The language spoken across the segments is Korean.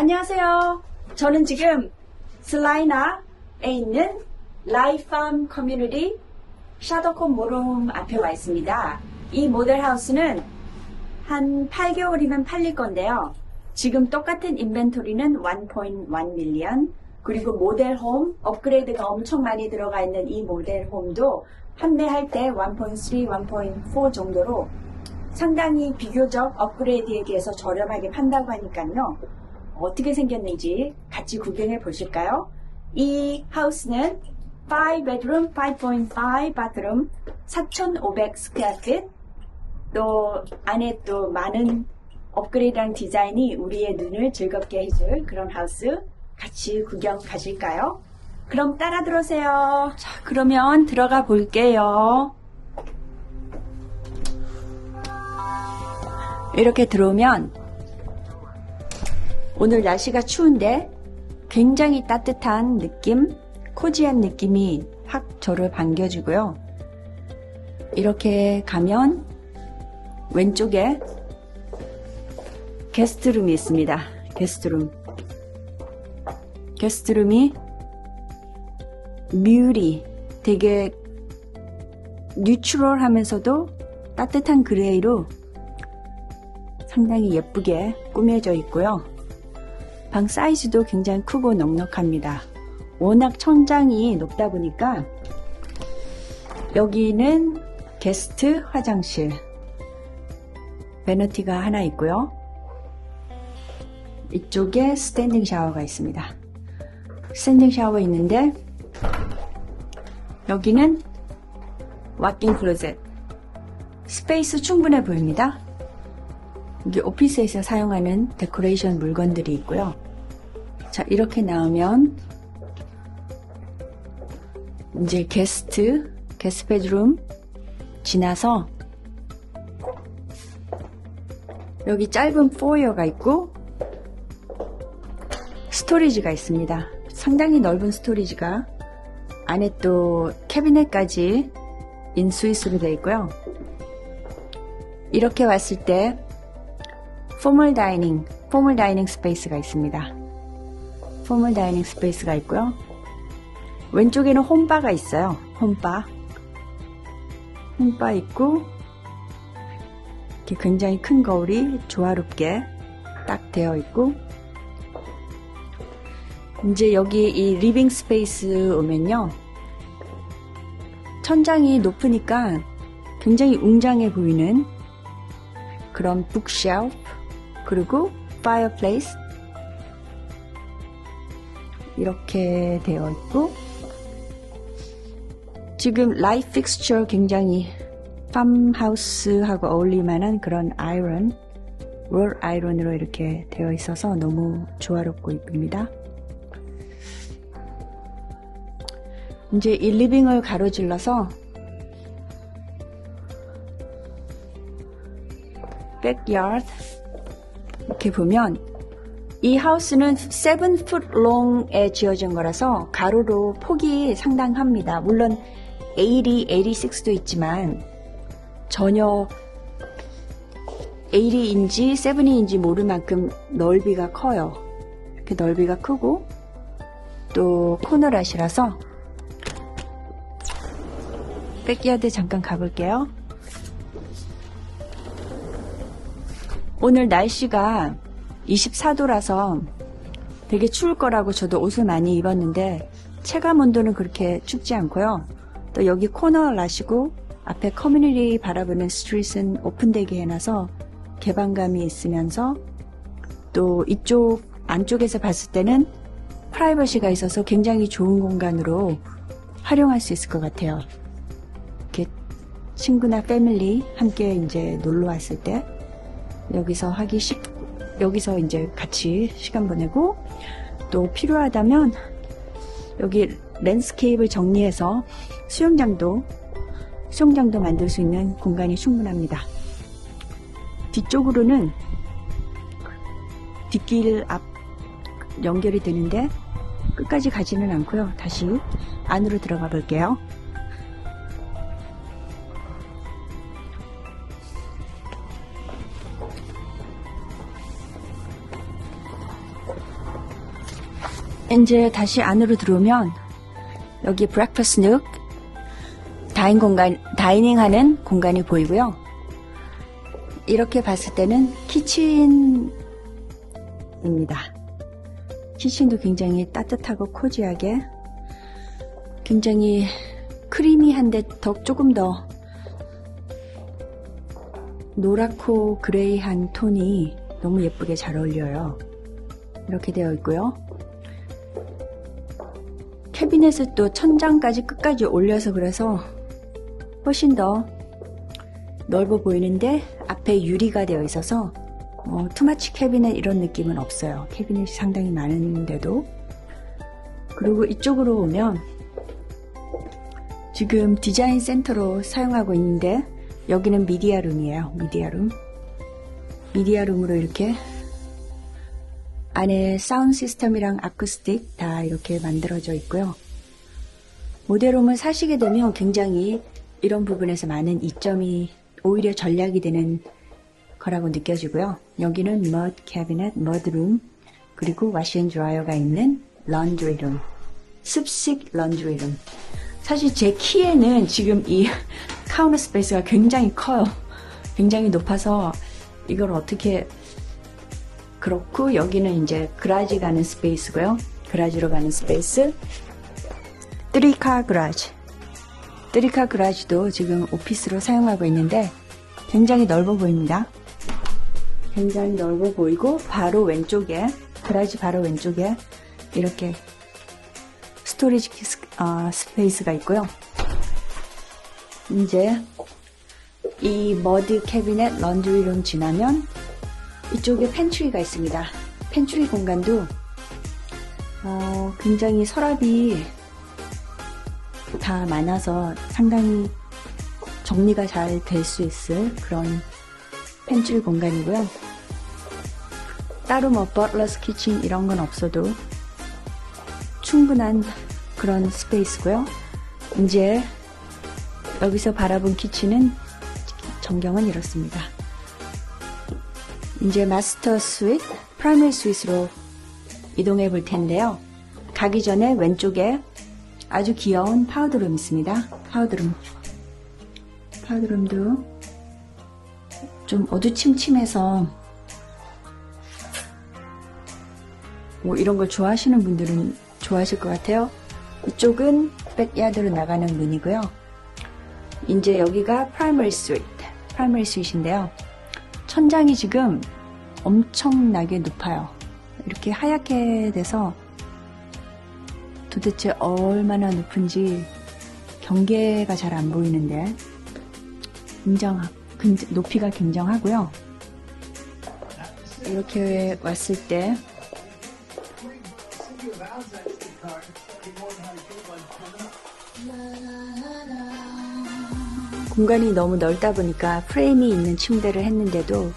안녕하세요. 저는 지금 슬라이나에 있는 라이팜 커뮤니티 샤더콤 모롬 앞에 와 있습니다. 이 모델하우스는 한 8개월이면 팔릴 건데요. 지금 똑같은 인벤토리는 1.1 밀리언 그리고 모델홈 업그레이드가 엄청 많이 들어가 있는 이 모델홈도 판매할 때 1.3, 1.4 정도로 상당히 비교적 업그레이드에 비해서 저렴하게 판다고 하니까요. 어떻게 생겼는지 같이 구경해 보실까요? 이 하우스는 5 bedroom, 5.5 bathroom, 4,500 square feet. 또 안에 또 많은 업그레이드한 디자인이 우리의 눈을 즐겁게 해줄 그런 하우스 같이 구경 가실까요? 그럼 따라 들어오세요. 자, 그러면 들어가 볼게요. 이렇게 들어오면 오늘 날씨가 추운데 굉장히 따뜻한 느낌, 코지한 느낌이 확 저를 반겨주고요. 이렇게 가면 왼쪽에 게스트룸이 있습니다. 게스트룸. 게스트룸이 뮤리 되게 뉴트럴 하면서도 따뜻한 그레이로 상당히 예쁘게 꾸며져 있고요. 방 사이즈도 굉장히 크고 넉넉합니다. 워낙 천장이 높다 보니까 여기는 게스트 화장실 베너티가 하나 있고요. 이쪽에 스탠딩 샤워가 있습니다. 스탠딩 샤워 있는데 여기는 왁킹 클로젯 스페이스 충분해 보입니다. 이게 오피스에서 사용하는 데코레이션 물건들이 있고요. 자, 이렇게 나오면 이제 게스트, 게스트 베드룸 지나서 여기 짧은 포이어가 있고 스토리지가 있습니다. 상당히 넓은 스토리지가 안에 또 캐비넷까지 인스위스로 되어 있고요. 이렇게 왔을 때 포멀 다이닝, 포멀 다이닝 스페이스가 있습니다. 포멀 다이닝 스페이스가 있고요. 왼쪽에는 홈바가 있어요. 홈바. 홈바 있고 이렇게 굉장히 큰 거울이 조화롭게 딱 되어 있고 이제 여기 이 리빙 스페이스 오면요. 천장이 높으니까 굉장히 웅장해 보이는 그런 북쉘프 그리고 파이어플레이스 이렇게 되어 있고 지금 라이트 픽스처 굉장히 팜하우스하고 어울릴만한 그런 아이런 롤 아이론으로 이렇게 되어 있어서 너무 조화롭고 이쁩니다. 이제 이 리빙을 가로질러서 백야드 이렇게 보면 이 하우스는 7풋 롱에 지어진 거라서 가로로 폭이 상당합니다. 물론 80, 86도 있지만 전혀 80인지 70인지 모를 만큼 넓이가 커요. 이렇게 넓이가 크고 또 코너라시라서 백야드 잠깐 가볼게요. 오늘 날씨가 24도라서 되게 추울 거라고 저도 옷을 많이 입었는데 체감 온도는 그렇게 춥지 않고요. 또 여기 코너 라시고 앞에 커뮤니티 바라보는 스트릿은 오픈되게 해놔서 개방감이 있으면서 또 이쪽 안쪽에서 봤을 때는 프라이버시가 있어서 굉장히 좋은 공간으로 활용할 수 있을 것 같아요. 이렇게 친구나 패밀리 함께 이제 놀러 왔을 때 여기서 하기 쉽, 여기서 이제 같이 시간 보내고 또 필요하다면 여기 랜스케이프를 정리해서 수영장도 수영장도 만들 수 있는 공간이 충분합니다. 뒤쪽으로는 뒷길 앞 연결이 되는데 끝까지 가지는 않고요. 다시 안으로 들어가 볼게요. 이제 다시 안으로 들어오면 여기 브렉퍼스트 눅 다인 공간 다이닝 하는 공간이 보이고요. 이렇게 봤을 때는 키친입니다. 키친도 굉장히 따뜻하고 코지하게 굉장히 크리미한데 더 조금 더 노랗고 그레이한 톤이 너무 예쁘게 잘 어울려요. 이렇게 되어 있고요. 캐비넷을 또 천장까지 끝까지 올려서 그래서 훨씬 더 넓어 보이는데 앞에 유리가 되어 있어서 어, 투마치 캐비넷 이런 느낌은 없어요. 캐비넷이 상당히 많은데도 그리고 이쪽으로 오면 지금 디자인 센터로 사용하고 있는데 여기는 미디어 룸이에요. 미디어 룸. 미디어 룸으로 이렇게 안에 사운드 시스템이랑 아쿠스틱 다 이렇게 만들어져 있고요. 모델홈을 사시게 되면 굉장히 이런 부분에서 많은 이점이 오히려 전략이 되는 거라고 느껴지고요. 여기는 머드 캐비넷, 머드룸, 그리고 와시앤 드라이어가 있는 런드리룸, 습식 런드리룸. 사실 제 키에는 지금 이 카운터 스페이스가 굉장히 커요. 굉장히 높아서 이걸 어떻게 그렇고 여기는 이제 그라지 가는 스페이스고요. 그라지로 가는 스페이스. 뜨리카 그라지. 뜨리카 그라지도 지금 오피스로 사용하고 있는데 굉장히 넓어 보입니다. 굉장히 넓어 보이고 바로 왼쪽에 그라지 바로 왼쪽에 이렇게 스토리지 스- 어, 스페이스가 있고요. 이제 이 머드 캐비넷 런드리룸 지나면 이쪽에 팬트리가 있습니다. 팬트리 공간도 어, 굉장히 서랍이 다 많아서 상당히 정리가 잘 될 수 있을 그런 팬트리 공간이고요. 따로 뭐 버틀러스 키친 이런 건 없어도 충분한 그런 스페이스고요. 이제 여기서 바라본 키친은 전경은 이렇습니다. 이제 마스터 스윗, 프라이머리 스윗으로 이동해 볼 텐데요. 가기 전에 왼쪽에 아주 귀여운 파우더룸 있습니다. 파우더룸. 파우더룸도 좀 어두침침해서 뭐 이런 걸 좋아하시는 분들은 좋아하실 것 같아요. 이쪽은 백야드로 나가는 문이고요. 이제 여기가 프라이머리 스윗, 프라이머리 스윗인데요. 천장이 지금 엄청나게 높아요. 이렇게 하얗게 돼서 도대체 얼마나 높은지 경계가 잘 안 보이는데 굉장 높이가 굉장하고요. 이렇게 왔을 때 공간이 너무 넓다 보니까 프레임이 있는 침대를 했는데도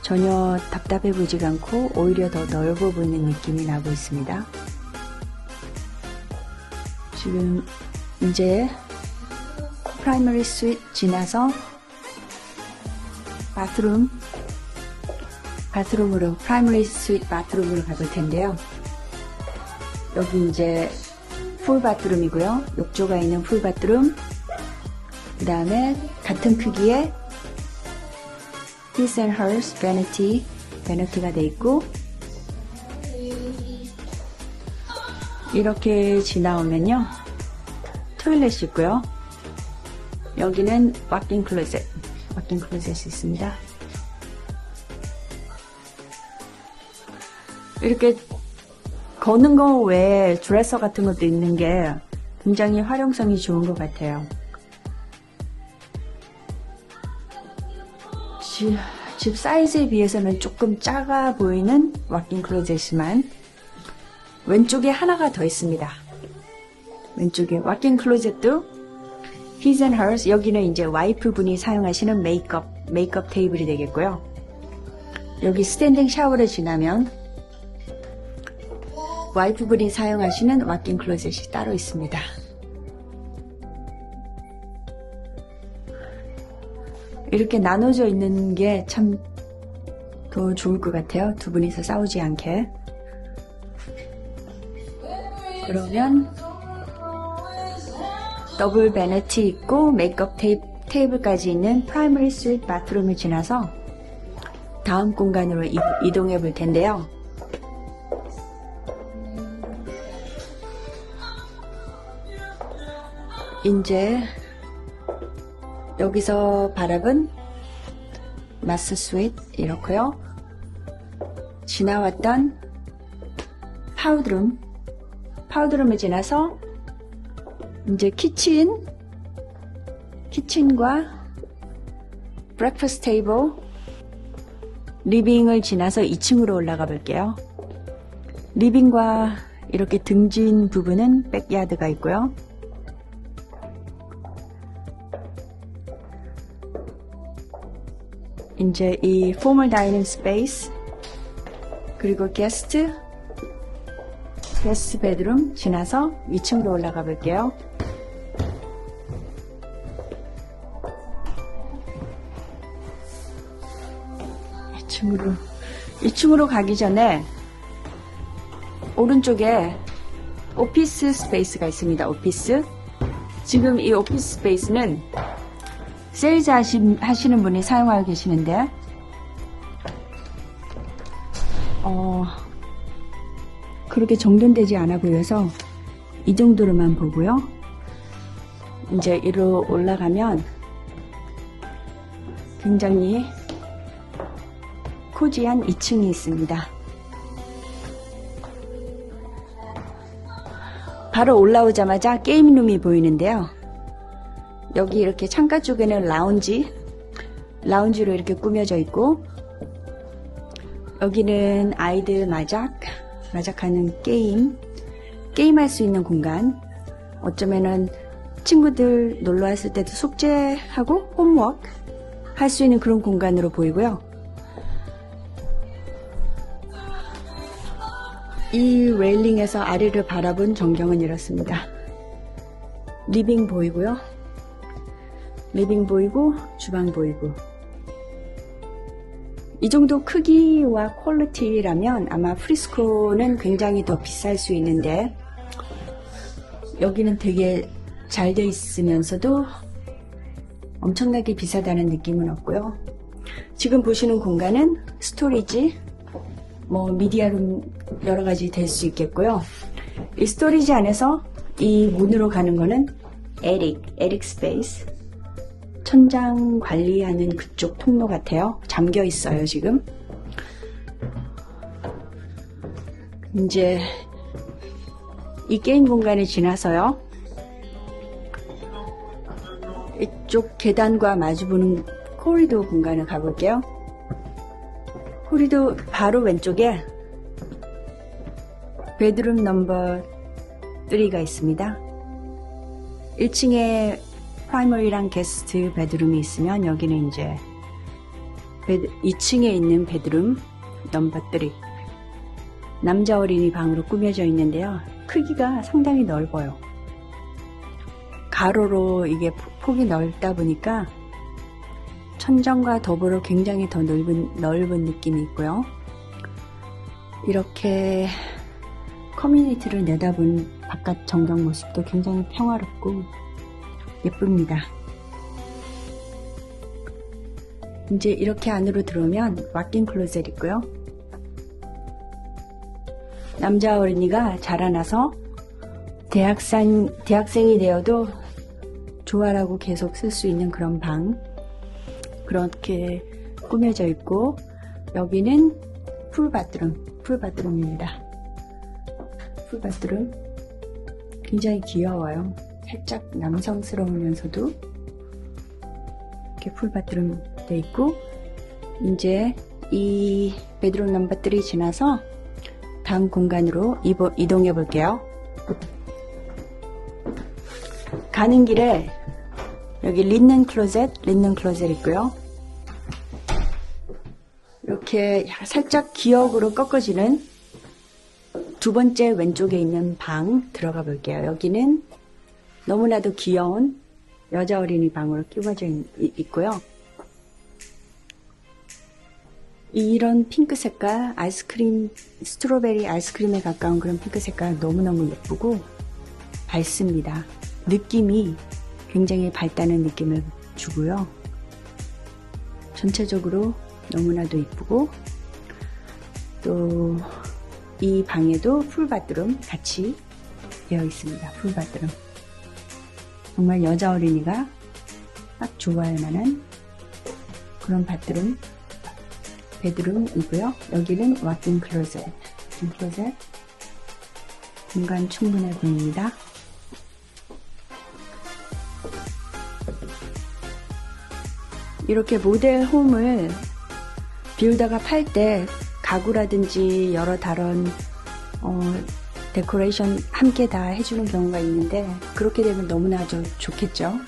전혀 답답해 보이지 않고 오히려 더 넓어 보이는 느낌이 나고 있습니다. 지금 이제 프라이머리 스윗 지나서 바스룸 바스룸으로 프라이머리 스윗 바스룸으로 가볼 텐데요. 여기 이제 풀 바스룸이고요. 욕조가 있는 풀 바스룸 그 다음에 같은 크기의 His and Hers Vanity 베너티가 돼 있고 이렇게 지나오면요. 토일렛이 있고요. 여기는 왁킹 클로젯 왁킹 클로젯이 있습니다. 이렇게 거는 거 외에 드레서 같은 것도 있는 게 굉장히 활용성이 좋은 것 같아요 집, 집 사이즈에 비해서는 조금 작아 보이는 왁킹 클로젯이지만 왼쪽에 하나가 더 있습니다. 왼쪽에 왁킹 클로젯도 His and Hers 여기는 이제 와이프 분이 사용하시는 메이크업 메이크업 테이블이 되겠고요. 여기 스탠딩 샤워를 지나면 와이프 분이 사용하시는 왁킹 클로젯이 따로 있습니다. 이렇게 나눠져 있는 게 참 더 좋을 것 같아요. 두 분이서 싸우지 않게. 그러면 더블 베네티 있고 메이크업 테이, 테이블까지 있는 프라이머리 스윗 바트룸을 지나서 다음 공간으로 이, 이동해 볼 텐데요. 이제 여기서 바랍은 마스 스윗 이렇고요. 지나왔던 파우드룸 파우드룸을 지나서 이제 키친 키친과 브렉퍼스트 테이블 리빙을 지나서 2층으로 올라가 볼게요. 리빙과 이렇게 등진 부분은 백야드가 있고요. 이제 이 포멀 다이닝 스페이스 그리고 게스트 게스트 베드룸 지나서 2층으로 올라가 볼게요. 이층으로 2층으로 가기 전에 오른쪽에 오피스 스페이스가 있습니다. 오피스. 지금 이 오피스 스페이스는 세일즈 하시, 하시는 분이 사용하고 계시는데, 어, 그렇게 정돈되지 않아 보여서 이 정도로만 보고요. 이제 이로 올라가면 굉장히 코지한 2층이 있습니다. 바로 올라오자마자 게임룸이 보이는데요. 여기 이렇게 창가 쪽에는 라운지, 라운지로 이렇게 꾸며져 있고, 여기는 아이들 마작, 마작하는 게임, 게임할 수 있는 공간, 어쩌면은 친구들 놀러 왔을 때도 숙제하고 홈워크 할 수 있는 그런 공간으로 보이고요. 이 레일링에서 아래를 바라본 전경은 이렇습니다. 리빙 보이고요. 리빙 보이고 주방 보이고 이 정도 크기와 퀄리티라면 아마 프리스코는 굉장히 더 비쌀 수 있는데 여기는 되게 잘 돼 있으면서도 엄청나게 비싸다는 느낌은 없고요. 지금 보시는 공간은 스토리지, 뭐 미디어룸 여러 가지 될 수 있겠고요. 이 스토리지 안에서 이 문으로 가는 거는 에릭, 에릭 스페이스. 천장 관리하는 그쪽 통로 같아요. 잠겨 있어요, 지금. 이제 이 게임 공간을 지나서요. 이쪽 계단과 마주보는 코리도 공간을 가볼게요. 코리도 바로 왼쪽에 베드룸 넘버 3가 있습니다. 1층에 프라이머리랑 게스트 베드룸이 있으면 여기는 이제 베드, 2층에 있는 베드룸 넘버 3 남자 어린이 방으로 꾸며져 있는데요. 크기가 상당히 넓어요. 가로로 이게 폭이 넓다 보니까 천정과 더불어 굉장히 더 넓은, 넓은 느낌이 있고요. 이렇게 커뮤니티를 내다본 바깥 정경 모습도 굉장히 평화롭고 예쁩니다. 이제 이렇게 안으로 들어오면 왁킹 클로젯 있고요. 남자 어린이가 자라나서 대학생, 대학생이 되어도 좋아라고 계속 쓸 수 있는 그런 방. 그렇게 꾸며져 있고, 여기는 풀바드룸, 풀바드룸입니다. 풀바드룸. 굉장히 귀여워요. 살짝 남성스러우면서도 이렇게 풀바드룸 돼 있고, 이제 이 베드룸 넘버 3 지나서 다음 공간으로 이동해 볼게요. 가는 길에 여기 린넨 클로젯, 린넨 클로젯 있고요. 이렇게 살짝 기역으로 꺾어지는 두 번째 왼쪽에 있는 방 들어가 볼게요. 여기는 너무나도 귀여운 여자 어린이 방으로 끼워져 있, 있고요. 이런 핑크 색깔 아이스크림 스트로베리 아이스크림에 가까운 그런 핑크 색깔 너무너무 예쁘고 밝습니다. 느낌이 굉장히 밝다는 느낌을 주고요. 전체적으로 너무나도 이쁘고 또 이 방에도 풀바드룸 같이 되어 있습니다. 풀바드룸 정말 여자 어린이가 딱 좋아할 만한 그런 바드룸 베드룸이고요. 여기는 왁인 클로젯 왁인 클로젯 공간 충분해 보입니다. 이렇게 모델 홈을 비우다가 팔 때 가구라든지 여러 다른 어, 데코레이션 함께 다 해주는 경우가 있는데 그렇게 되면 너무나 좀 좋겠죠.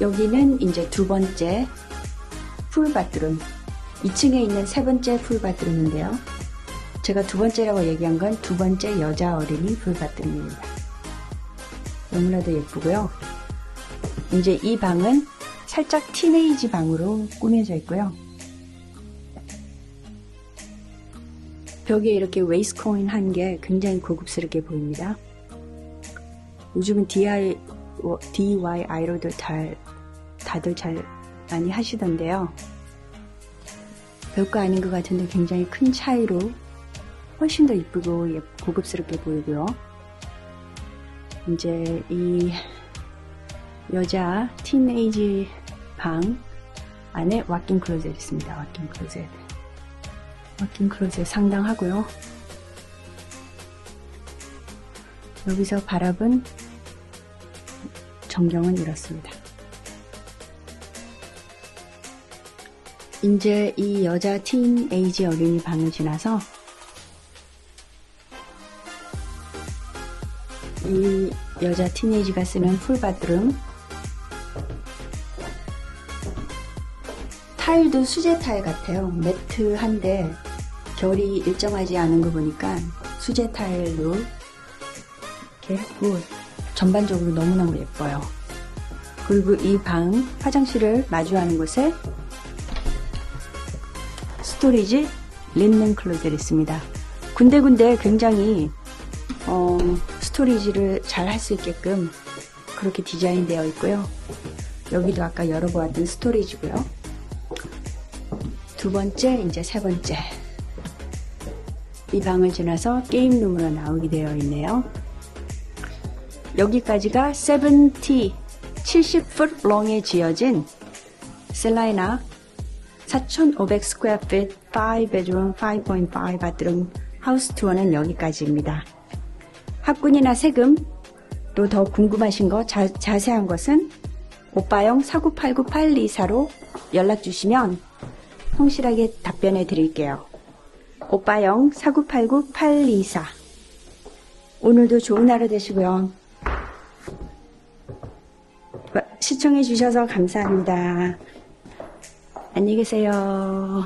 여기는 이제 두 번째 풀바드룸 2층에 있는 세 번째 풀바드룸인데요. 제가 두 번째라고 얘기한 건 두 번째 여자 어린이 풀바드룸입니다. 너무나도 예쁘고요. 이제 이 방은 살짝 티네이지 방으로 꾸며져 있고요. 벽에 이렇게 웨이스 코인 한 게 굉장히 고급스럽게 보입니다. 요즘은 DIY, DIY로도 잘, 다들 잘 많이 하시던데요. 별거 아닌 것 같은데 굉장히 큰 차이로 훨씬 더 이쁘고 예- 고급스럽게 보이고요. 이제 이 여자 티네이지 방 안에 왁킹 클로젯 있습니다. 왁킹 클로젯. 왁킹 클로젯 상당하고요. 여기서 바라본 전경은 이렇습니다. 이제 이 여자 티네이지 어린이 방을 지나서 이 여자 티네이지가 쓰는 풀바드룸 타일도 수제 타일 같아요. 매트한데 결이 일정하지 않은 거 보니까 수제 타일로 이렇게 했고 전반적으로 너무너무 예뻐요. 그리고 이 방 화장실을 마주하는 곳에 스토리지 린넨 클로젯이 있습니다. 군데군데 굉장히 어, 스토리지를 잘 할 수 있게끔 그렇게 디자인되어 있고요. 여기도 아까 열어보았던 스토리지고요. 두 번째, 이제 세 번째. 이 방을 지나서 게임룸으로 나오게 되어 있네요. 여기까지가 70, 70풋 롱에 지어진 셀라이나 4,500 스퀘어 핏 5베드룸 5.5 바드룸 하우스 투어는 여기까지입니다. 학군이나 세금도 더 궁금하신 거 자, 자세한 것은 오빠영 4989824로 연락 주시면 성실하게 답변해 드릴게요. 오빠영 4989824 오늘도 좋은 하루 되시고요. 시청해 주셔서 감사합니다. 안녕히 계세요.